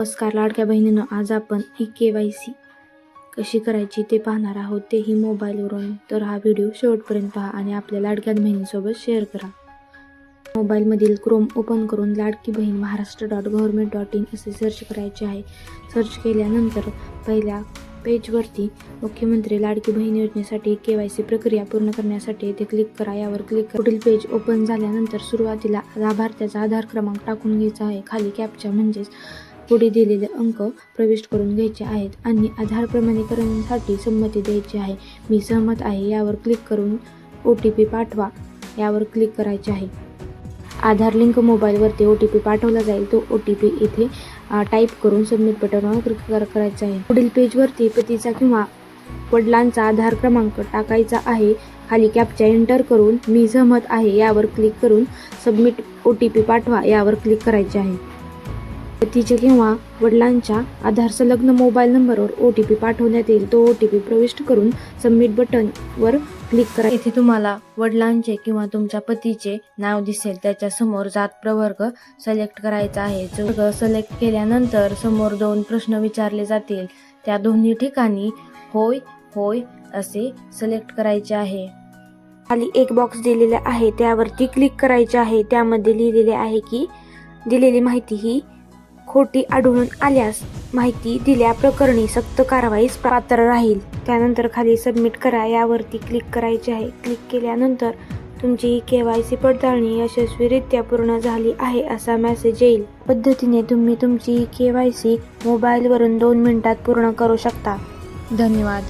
नमस्कार लाडक्या बहिणीनं आज आपण ई के वाय सी कशी करायची ते पाहणार आहोत. तेही मोबाईलवरून. तर हा व्हिडिओ शेवटपर्यंत पहा आणि आपल्या लाडक्या बहिणीसोबत शेअर करा. मोबाईलमधील क्रोम ओपन करून Ladki Bahin Maharashtra dot government dot in असे सर्च करायचे आहे. सर्च केल्यानंतर पहिल्या पेजवरती मुख्यमंत्री लाडकी बहीण योजनेसाठी के वाय सी प्रक्रिया पूर्ण करण्यासाठी येथे क्लिक करा. यावर क्लिक करा पुढील पेज ओपन झाल्यानंतर सुरुवातीला लाभार्थ्याचा आधार क्रमांक टाकून घ्यायचा आहे. खाली कॅपच्या म्हणजेच पुढे दिलेले अंक प्रविष्ट करून घ्यायचे आहेत आणि आधार प्रमाणीकरणासाठी संमती द्यायची आहे. मी सहमत आहे यावर क्लिक करून ओ टी पी पाठवा यावर क्लिक करायचे आहे. आधार लिंक मोबाईलवरती ओ टी पी पाठवला जाईल तो ओ टी पी इथे टाईप करून सबमिट बटनवर क्लिक कर करायचा आहे. पुढील पेजवरती पतीचा किंवा वडिलांचा आधार क्रमांक टाकायचा आहे. खाली कॅपचा एंटर करून मी सहमत आहे यावर क्लिक करून सबमिट ओ टी पी पाठवा यावर क्लिक करायचे आहे. पतीचे किंवा वडिलांच्या आधार संलग्न मोबाईल नंबरवर ओ टी पी पाठवण्यात येईल. तो ओ टी पी प्रविष्ट करून सबमिट बटनवर क्लिक करा. येथे तुम्हाला वडिलांचे किंवा तुमच्या पतीचे नाव दिसेल. त्याच्यासमोर जात प्रवर्ग सिलेक्ट करायचा आहे. जो सिलेक्ट केल्यानंतर समोर दोन प्रश्न विचारले जातील. त्या दोन्ही ठिकाणी होय होय असे सिलेक्ट करायचे आहे. खाली एक बॉक्स दिलेला आहे. त्यावरती क्लिक करायचे आहे. त्यामध्ये लिहिलेले आहे की दिलेली माहिती ही खोटी आढळून आल्यास माहिती दिल्या प्रकरणी सक्त कारवाईस पात्र राहील. त्यानंतर खाली सबमिट करा यावरती क्लिक करायचे आहे. क्लिक केल्यानंतर तुमची के वाय सी पडताळणी यशस्वीरित्या पूर्ण झाली आहे असा मेसेज येईल. पद्धतीने तुम्ही तुमची के वाय सी मोबाईलवरून दोन मिनिटात पूर्ण करू शकता. धन्यवाद.